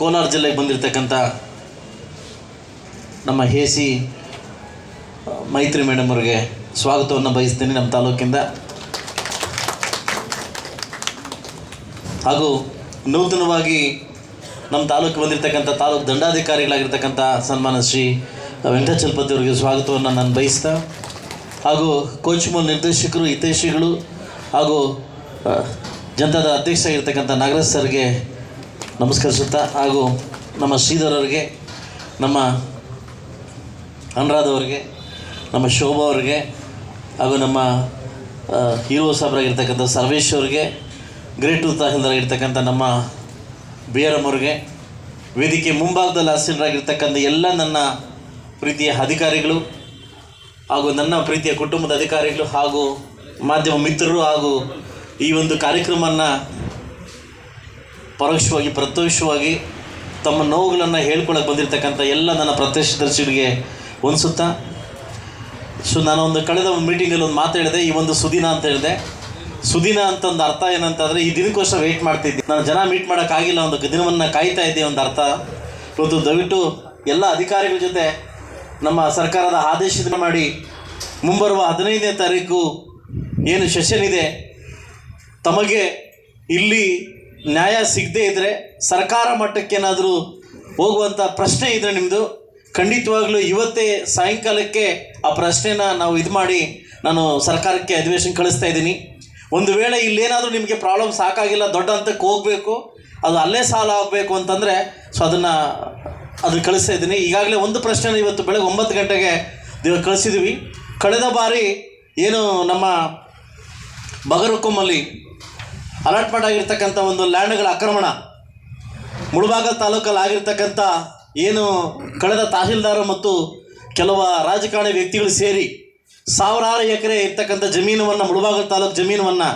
ಕೋಲಾರ ಜಿಲ್ಲೆಗೆ ಬಂದಿರತಕ್ಕಂಥ ನಮ್ಮ ಹೇಸಿ ಮೈತ್ರಿ ಮೇಡಮ್ ಅವ್ರಿಗೆ ಸ್ವಾಗತವನ್ನು ಬಯಸ್ತೀನಿ ನಮ್ಮ ತಾಲೂಕಿಂದ. ಹಾಗೂ ನೂತನವಾಗಿ ನಮ್ಮ ತಾಲೂಕು ಬಂದಿರತಕ್ಕಂಥ ತಾಲೂಕು ದಂಡಾಧಿಕಾರಿಗಳಾಗಿರ್ತಕ್ಕಂಥ ಸನ್ಮಾನ ಶ್ರೀ ವೆಂಕಟಚಲಪತಿ ಅವರಿಗೆ ಸ್ವಾಗತವನ್ನು ನಾನು ಬಯಸ್ತಾ, ಹಾಗೂ ಕೋಚ್ಮೂಲ್ ನಿರ್ದೇಶಕರು, ಹಿತೈಷಿಗಳು ಹಾಗೂ ಜನತಾದ ಅಧ್ಯಕ್ಷ ಆಗಿರ್ತಕ್ಕಂಥ ನಾಗರಾಜ್ ಸರ್ಗೆ ನಮಸ್ಕರಿಸುತ್ತಾ ಹಾಗೂ ನಮ್ಮ ಶ್ರೀಧರವ್ರಿಗೆ ನಮ್ಮ ಅನುರಾಧ್ ಅವರಿಗೆ, ನಮ್ಮ ಶೋಭಾ ಅವರಿಗೆ, ಹಾಗೂ ನಮ್ಮ ಹೀರೋ ಸಾಬ್ರಾಗಿರ್ತಕ್ಕಂಥ ಸರ್ವೇಶ್ ಗ್ರೇಟ್ ಗ್ರೇಟ್ ತಹಸೀಲ್ದಾರಾಗಿರ್ತಕ್ಕಂಥ ನಮ್ಮ ಬಿ ಆರ್ ಅವ್ರಿಗೆ, ವೇದಿಕೆ ಮುಂಭಾಗದಲ್ಲಿ ಆಸೀನರಾಗಿರ್ತಕ್ಕಂಥ ಎಲ್ಲ ನನ್ನ ಪ್ರೀತಿಯ ಅಧಿಕಾರಿಗಳು ಹಾಗೂ ನನ್ನ ಪ್ರೀತಿಯ ಕುಟುಂಬದ ಅಧಿಕಾರಿಗಳು ಹಾಗೂ ಮಾಧ್ಯಮ ಮಿತ್ರರು ಹಾಗೂ ಈ ಒಂದು ಕಾರ್ಯಕ್ರಮವನ್ನು ಪರೋಕ್ಷವಾಗಿ, ಪ್ರತ್ಯಕ್ಷವಾಗಿ ತಮ್ಮ ನೋವುಗಳನ್ನು ಹೇಳ್ಕೊಳ್ಳೋಕೆ ಬಂದಿರತಕ್ಕಂಥ ಎಲ್ಲ ನನ್ನ ಪ್ರತ್ಯಕ್ಷದರ್ಶಿಗಳಿಗೆ ಹೊಂದಿಸುತ್ತಾ ಸೊ ನಾನು ಒಂದು ಕಳೆದ ಒಂದು ಮೀಟಿಂಗಲ್ಲಿ ಒಂದು ಮಾತು ಹೇಳಿದೆ, ಈ ಒಂದು ಸುದಿನ ಅಂತ ಹೇಳಿದೆ. ಸುದಿನ ಅಂತ ಒಂದು ಅರ್ಥ ಏನಂತಂದರೆ, ಈ ದಿನಕ್ಕೋಸ್ಕರ ವೆಯ್ಟ್ ಮಾಡ್ತಿದ್ದೆ. ನಾನು ಜನ ಮೀಟ್ ಮಾಡೋಕ್ಕಾಗಿಲ್ಲ ಒಂದು ದಿನವನ್ನು ಕಾಯ್ತಾ ಇದ್ದೆ ಒಂದು ಅರ್ಥ. ಇವತ್ತು ದಯವಿಟ್ಟು ಎಲ್ಲ ಅಧಿಕಾರಿಗಳ ಜೊತೆ ನಮ್ಮ ಸರ್ಕಾರದ ಆದೇಶದ ಮಾಡಿ, ಮುಂಬರುವ ಹದಿನೈದನೇ ತಾರೀಕು ಏನು ಸೆಷನ್ ಇದೆ, ತಮಗೆ ಇಲ್ಲಿ ನ್ಯಾಯ ಸಿಗದೇ ಇದ್ದರೆ ಸರ್ಕಾರ ಮಟ್ಟಕ್ಕೇನಾದರೂ ಹೋಗುವಂಥ ಪ್ರಶ್ನೆ ಇದ್ದರೆ ನಿಮ್ಮದು ಖಂಡಿತವಾಗ್ಲೂ ಇವತ್ತೇ ಸಾಯಂಕಾಲಕ್ಕೆ ಆ ಪ್ರಶ್ನೆನ ನಾವು ಇದು ಮಾಡಿ ನಾನು ಸರ್ಕಾರಕ್ಕೆ ಅಧಿವೇಶನ ಕಳಿಸ್ತಾ ಇದ್ದೀನಿ. ಒಂದು ವೇಳೆ ಇಲ್ಲೇನಾದರೂ ನಿಮಗೆ ಪ್ರಾಬ್ಲಮ್ ಸಾಕಾಗಿಲ್ಲ, ದೊಡ್ಡ ಹಂತಕ್ಕೆ ಹೋಗಬೇಕು, ಅದು ಅಲ್ಲೇ ಸಾಲ ಆಗಬೇಕು ಅಂತಂದರೆ ಸೊ ಅದನ್ನು ಅದನ್ನು ಕಳಿಸ್ತಾ ಇದ್ದೀನಿ. ಈಗಾಗಲೇ ಒಂದು ಪ್ರಶ್ನೆನ ಇವತ್ತು ಬೆಳಗ್ಗೆ ಒಂಬತ್ತು ಗಂಟೆಗೆ ಕಳಿಸಿದ್ದೀವಿ ಕಳೆದ ಬಾರಿ ಏನು ನಮ್ಮ ಬಗರುಕೊಮ್ಮಲ್ಲಿ ಅಲಾಟ್ಮೆಂಟ್ ಆಗಿರ್ತಕ್ಕಂಥ ಒಂದು ಲ್ಯಾಂಡ್ಗಳ ಆಕ್ರಮಣ. ಮುಳಬಾಗ ತಾಲೂಕಲ್ಲಿ ಆಗಿರ್ತಕ್ಕಂಥ ಏನು ಕಳೆದ ತಹಶೀಲ್ದಾರ ಮತ್ತು ಕೆಲವು ರಾಜಕಾರಣಿ ವ್ಯಕ್ತಿಗಳು ಸೇರಿ ಸಾವಿರಾರು ಎಕರೆ ಇರ್ತಕ್ಕಂಥ ಜಮೀನವನ್ನು ಮುಳಬಾಗ ತಾಲೂಕು ಜಮೀನವನ್ನು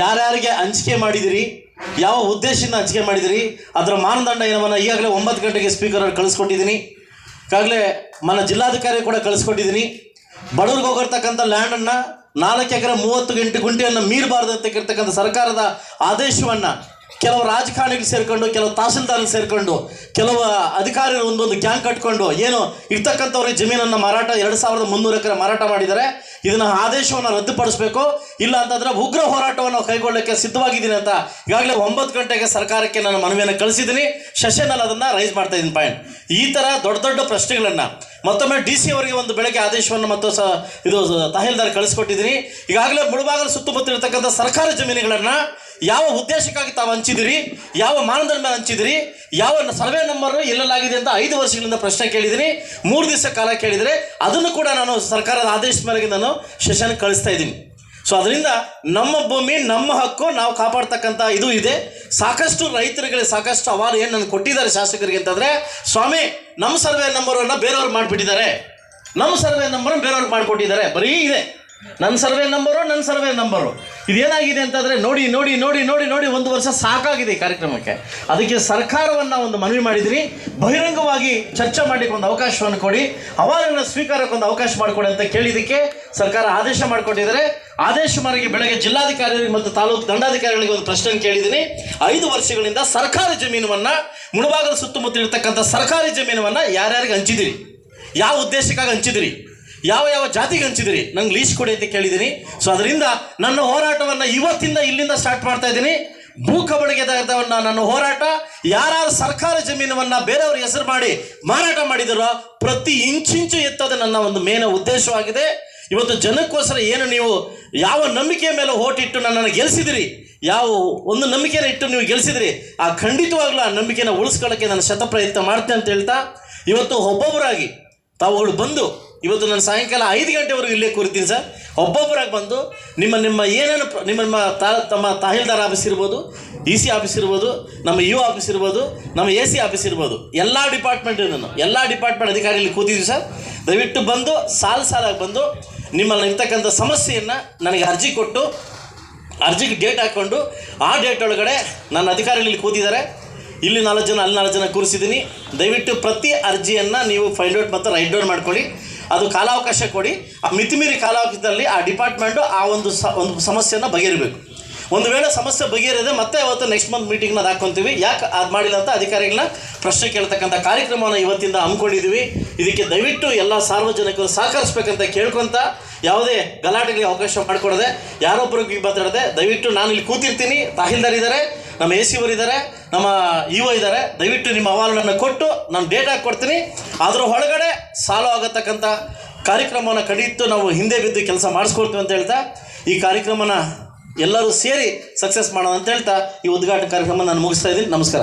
ಯಾರ್ಯಾರಿಗೆ ಹಂಚಿಕೆ ಮಾಡಿದಿರಿ, ಯಾವ ಉದ್ದೇಶದಿಂದ ಹಂಚಿಕೆ ಮಾಡಿದಿರಿ, ಅದರ ಮಾನದಂಡ ಏನವನ್ನು ಈಗಾಗಲೇ ಒಂಬತ್ತು ಗಂಟೆಗೆ ಸ್ಪೀಕರ್ ಅವ್ರು ಕಳಿಸ್ಕೊಟ್ಟಿದ್ದೀನಿ ಈಗಾಗಲೇ ಮನ ಜಿಲ್ಲಾಧಿಕಾರಿ ಕೂಡ ಕಳಿಸ್ಕೊಟ್ಟಿದ್ದೀನಿ ಬಡವ್ರಿಗೆ ಹೋಗಿರ್ತಕ್ಕಂಥ ಲ್ಯಾಂಡನ್ನು ನಾಲ್ಕು ಎಕರೆ ಮೂವತ್ತು ಗಂಟೆ ಗುಂಟೆಯನ್ನು ಮೀರಬಾರ್ದು ಅಂತ ಇರ್ತಕ್ಕಂಥ ಸರ್ಕಾರದ ಆದೇಶವನ್ನು ಕೆಲವು ರಾಜಕಾರಣಿಗಳು ಸೇರಿಕೊಂಡು, ಕೆಲವು ತಹಸೀಲ್ದಾರ್ಗಳು ಸೇರಿಕೊಂಡು, ಕೆಲವು ಅಧಿಕಾರಿಗಳು ಒಂದೊಂದು ಗ್ಯಾಂಗ್ ಕಟ್ಕೊಂಡು, ಏನು ಇರ್ತಕ್ಕಂಥವ್ರಿಗೆ ಜಮೀನನ್ನು ಮಾರಾಟ ಎರಡು ಸಾವಿರದ ಮುನ್ನೂರು ಎಕರೆ ಮಾರಾಟ ಮಾಡಿದ್ದಾರೆ. ಇದನ್ನು ಆದೇಶವನ್ನು ರದ್ದುಪಡಿಸಬೇಕು. ಇಲ್ಲ ಅಂತಂದರೆ ಉಗ್ರ ಹೋರಾಟವನ್ನು ಕೈಗೊಳ್ಳಕ್ಕೆ ಸಿದ್ಧವಾಗಿದ್ದೀನಿ ಅಂತ ಈಗಾಗಲೇ ಒಂಬತ್ತು ಗಂಟೆಗೆ ಸರ್ಕಾರಕ್ಕೆ ನಾನು ಮನವಿಯನ್ನು ಕಳಿಸಿದ್ದೀನಿ. ಸೆಷನಲ್ಲಿ ಅದನ್ನು ರೈಸ್ ಮಾಡ್ತಾ ಇದ್ದೀನಿ ಪಾಯಿಂಟ್ ಈ ಥರ ದೊಡ್ಡ ದೊಡ್ಡ ಪ್ರಶ್ನೆಗಳನ್ನು ಮತ್ತೊಮ್ಮೆ ಡಿ ಸಿ ಅವರಿಗೆ ಒಂದು ಬೆಳಗ್ಗೆ ಆದೇಶವನ್ನು ಮತ್ತು ಸ ಇದು ತಹಸೀಲ್ದಾರ್ ಕಳಿಸ್ಕೊಟ್ಟಿದ್ದೀನಿ. ಈಗಾಗಲೇ ಮುಳುಬಾಗಲು ಸುತ್ತಮುತ್ತ ಇರತಕ್ಕಂಥ ಸರ್ಕಾರಿ ಜಮೀನುಗಳನ್ನು ಯಾವ ಉದ್ದೇಶಕ್ಕಾಗಿ ತಾವು ಹಂಚಿದಿರಿ, ಯಾವ ಮಾನದಂಡ ಮೇಲೆ ಹಂಚಿದಿರಿ, ಯಾವ ಸರ್ವೆ ನಂಬರು ಇಲ್ಲಲಾಗಿದೆ ಅಂತ ಐದು ವರ್ಷಗಳಿಂದ ಪ್ರಶ್ನೆ ಕೇಳಿದ್ದೀನಿ. ಮೂರು ದಿವಸ ಕಾಲ ಕೇಳಿದರೆ ಅದನ್ನು ಕೂಡ ನಾನು ಸರ್ಕಾರದ ಆದೇಶದ ಮೇರೆಗೆ ನಾನು ಸೆಷನ್ ಕಳಿಸ್ತಾ ಇದ್ದೀನಿ. ಸೊ ಅದರಿಂದ ನಮ್ಮ ಭೂಮಿ, ನಮ್ಮ ಹಕ್ಕು ನಾವು ಕಾಪಾಡ್ತಕ್ಕಂಥ ಇದು ಇದೆ. ಸಾಕಷ್ಟು ರೈತರುಗಳಿಗೆ ಸಾಕಷ್ಟು ಅವಾರ್ಡ್ ಏನು ನನಗೆ ಕೊಟ್ಟಿದ್ದಾರೆ ಶಾಸಕರಿಗೆ ಅಂತಂದರೆ, ಸ್ವಾಮಿ, ನಮ್ಮ ಸರ್ವೆ ನಂಬರನ್ನು ಬೇರೆಯವ್ರು ಮಾಡಿಬಿಟ್ಟಿದ್ದಾರೆ. ನಮ್ಮ ಸರ್ವೆ ನಂಬರ್ ಬೇರೆಯವ್ರಿಗೆ ಮಾಡಿಕೊಟ್ಟಿದ್ದಾರೆ. ಬರೀ ಇದೆ. ನನ್ನ ಸರ್ವೆ ನಂಬರು ನನ್ನ ಸರ್ವೆ ನಂಬರು. ಇದೇನಾಗಿದೆ ಅಂತಂದರೆ ನೋಡಿ ನೋಡಿ ನೋಡಿ ನೋಡಿ ನೋಡಿ ಒಂದು ವರ್ಷ ಸಾಕಾಗಿದೆ ಈ ಕಾರ್ಯಕ್ರಮಕ್ಕೆ. ಅದಕ್ಕೆ ಸರ್ಕಾರವನ್ನು ಒಂದು ಮನವಿ ಮಾಡಿದಿರಿ. ಬಹಿರಂಗವಾಗಿ ಚರ್ಚೆ ಮಾಡಲಿಕ್ಕೆ ಒಂದು ಅವಕಾಶವನ್ನು ಕೊಡಿ. ಅವಾರ್ಡನ್ನು ಸ್ವೀಕಾರಕ್ಕೆ ಒಂದು ಅವಕಾಶ ಮಾಡಿಕೊಡಿ ಅಂತ ಕೇಳಿದ್ದಕ್ಕೆ ಸರ್ಕಾರ ಆದೇಶ ಮಾಡಿಕೊಟ್ಟಿದ್ದಾರೆ ಆದೇಶ ಮಾರಿಗೆ ಬೆಳಗ್ಗೆ ಜಿಲ್ಲಾಧಿಕಾರಿಗಳಿಗೆ ಮತ್ತು ತಾಲೂಕು ದಂಡಾಧಿಕಾರಿಗಳಿಗೆ ಒಂದು ಪ್ರಶ್ನೆ ಕೇಳಿದ್ದೀನಿ. ಐದು ವರ್ಷಗಳಿಂದ ಸರ್ಕಾರಿ ಜಮೀನನ್ನು ಮುಳಬಾಗಲ ಸುತ್ತಮುತ್ತ ಇರ್ತಕ್ಕಂಥ ಸರ್ಕಾರಿ ಜಮೀನನ್ನು ಯಾರ್ಯಾರಿಗೆ ಹಂಚಿದಿರಿ? ಯಾವ ಉದ್ದೇಶಕ್ಕಾಗಿ ಹಂಚಿದಿರಿ? ಯಾವ ಯಾವ ಜಾತಿಗೆ ಹಂಚಿದಿರಿ ನಂಗೆ ಲೀಸ್ ಕೊಡಿ ಅಂತ ಕೇಳಿದ್ದೀನಿ ಸೊ ಅದರಿಂದ ನನ್ನ ಹೋರಾಟವನ್ನು ಇವತ್ತಿಂದ ಇಲ್ಲಿಂದ ಸ್ಟಾರ್ಟ್ ಮಾಡ್ತಾ ಇದ್ದೀನಿ. ಭೂ ಕಬಳಿಕೆದಾರವನ್ನು ನನ್ನ ಹೋರಾಟ. ಯಾರು ಸರ್ಕಾರ ಜಮೀನನ್ನು ಬೇರೆಯವ್ರ ಹೆಸರು ಮಾಡಿ ಮಾರಾಟ ಮಾಡಿದರೋ, ಪ್ರತಿ ಇಂಚಿಂಚು ಎತ್ತೋದು ನನ್ನ ಒಂದು ಮೇನ ಉದ್ದೇಶವಾಗಿದೆ. ಇವತ್ತು ಜನಕ್ಕೋಸ್ಕರ ಏನು ನೀವು ಯಾವ ನಂಬಿಕೆಯ ಮೇಲೆ ಓಟಿಟ್ಟು ನನ್ನನ್ನು ಗೆಲ್ಸಿದಿರಿ? ಯಾವ ಒಂದು ನಂಬಿಕೆನ ಇಟ್ಟು ನೀವು ಗೆಲ್ಲಿಸಿದ್ರಿ ಆ ಖಂಡಿತವಾಗ್ಲೂ ಆ ನಂಬಿಕೆನ ಉಳಿಸ್ಕೊಳ್ಳೋಕ್ಕೆ ನಾನು ಶತಪ್ರಯತ್ನ ಮಾಡ್ತೇನೆ ಅಂತ ಹೇಳ್ತಾ, ಇವತ್ತು ಒಬ್ಬೊಬ್ಬರಾಗಿ ತಾವುಗಳು ಬಂದು ಇವತ್ತು ನಾನು ಸಾಯಂಕಾಲ ಐದು ಗಂಟೆವರೆಗೂ ಇಲ್ಲೇ ಕೂರ್ತೀನಿ ಸರ್. ಒಬ್ಬೊಬ್ಬರಾಗಿ ಬಂದು ನಿಮ್ಮ ನಿಮ್ಮ ಏನೇನು ನಿಮ್ಮ ನಿಮ್ಮ ತಾ, ತಮ್ಮ ತಹಸೀಲ್ದಾರ್ ಆಫೀಸ್ ಇರ್ಬೋದು, ಇ ಸಿ ಆಫೀಸ್ ಇರ್ಬೋದು, ನಮ್ಮ ಯು ಆಫೀಸ್ ಇರ್ಬೋದು, ನಮ್ಮ ಎ ಸಿ ಆಫೀಸ್ ಇರ್ಬೋದು, ಎಲ್ಲ ಡಿಪಾರ್ಟ್ಮೆಂಟ್ ನಾನು. ಎಲ್ಲ ಡಿಪಾರ್ಟ್ಮೆಂಟ್ ಅಧಿಕಾರಿಗಳು ಕೂತಿದ್ದೀವಿ ಸರ್. ದಯವಿಟ್ಟು ಬಂದು, ಸಾಲು ಸಾಲಾಗಿ ಬಂದು ನಿಮ್ಮಲ್ಲಿ ಇರ್ತಕ್ಕಂಥ ಸಮಸ್ಯೆಯನ್ನು ನನಗೆ ಅರ್ಜಿ ಕೊಟ್ಟು, ಅರ್ಜಿಗೆ ಡೇಟ್ ಹಾಕ್ಕೊಂಡು, ಆ ಡೇಟ್ ಒಳಗಡೆ ನನ್ನ ಅಧಿಕಾರಿಗಳು ಕೂತಿದ್ದಾರೆ. ಇಲ್ಲಿ ನಾಲ್ಕು ಜನ, ಅಲ್ಲಿ ನಾಲ್ಕು ಜನ ಕೂರಿಸಿದ್ದೀನಿ. ದಯವಿಟ್ಟು ಪ್ರತಿ ಅರ್ಜಿಯನ್ನು ನೀವು ಫೈಂಡ್ ಔಟ್ ಮತ್ತು ರೈಟ್ ಡೌನ್ ಮಾಡ್ಕೊಳ್ಳಿ. ಅದು ಕಾಲಾವಕಾಶ ಕೊಡಿ. ಆ ಮಿತಿಮೀರಿ ಕಾಲಾವಕಾಶದಲ್ಲಿ ಆ ಡಿಪಾರ್ಟ್ಮೆಂಟು ಆ ಒಂದು ಸ, ಒಂದು ಸಮಸ್ಯೆಯನ್ನು ಬಗೆಹರಿಬೇಕು. ಒಂದು ವೇಳೆ ಸಮಸ್ಯೆ ಬಗೆಹರಿದೆ ಮತ್ತೆ ಅವತ್ತು ನೆಕ್ಸ್ಟ್ ಮಂತ್ ಮೀಟಿಂಗ್ನ ಹಾಕ್ಕೊಂತೀವಿ ಯಾಕೆ ಅದು ಮಾಡಿಲ್ಲ ಅಂತ ಅಧಿಕಾರಿಗಳನ್ನ ಪ್ರಶ್ನೆ ಕೇಳ್ತಕ್ಕಂಥ ಕಾರ್ಯಕ್ರಮವನ್ನು ಇವತ್ತಿಂದ ಹಮ್ಮಿಕೊಂಡಿದ್ದೀವಿ ಇದಕ್ಕೆ ದಯವಿಟ್ಟು ಎಲ್ಲ ಸಾರ್ವಜನಿಕರು ಸಹಕರಿಸ್ಬೇಕಂತ ಕೇಳ್ಕೊಂತ ಯಾವುದೇ ಗಲಾಟೆಗಳಿಗೆ ಅವಕಾಶ ಮಾಡಿಕೊಡದೆ ಯಾರೊಬ್ಬರಿಗೆ ಮಾತಾಡದೆ ದಯವಿಟ್ಟು ನಾನು ಇಲ್ಲಿ ಕೂತಿರ್ತೀನಿ. ತಹಸೀಲ್ದಾರ್ ಇದ್ದಾರೆ ನಮ್ಮ ಎ ಸಿ ಇದ್ದಾರೆ, ನಮ್ಮ ಇ ಒ ಇದ್ದಾರೆ. ದಯವಿಟ್ಟು ನಿಮ್ಮ ಅಹವಾಲನ್ನು ಕೊಟ್ಟು ನಾನು ಡೇಟಾ ಕೊಡ್ತೀನಿ. ಅದರ ಒಳಗಡೆ ಸಾಲು ಆಗತಕ್ಕಂಥ ಕಾರ್ಯಕ್ರಮವನ್ನು ಕಡಿಯಿತು ನಾವು ಹಿಂದೆ ಬಿದ್ದು ಕೆಲಸ ಮಾಡಿಸ್ಕೊಡ್ತೀವಿ ಅಂತ ಹೇಳ್ತಾ, ಈ ಕಾರ್ಯಕ್ರಮನ ಎಲ್ಲರೂ ಸೇರಿ ಸಕ್ಸಸ್ ಮಾಡೋಣ ಅಂತ ಹೇಳ್ತಾ, ಈ ಉದ್ಘಾಟನೆ ಕಾರ್ಯಕ್ರಮ ನಾನು ಮುಗಿಸ್ತಾ ಇದ್ದೀನಿ. ನಮಸ್ಕಾರ.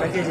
பேக்கேஜ்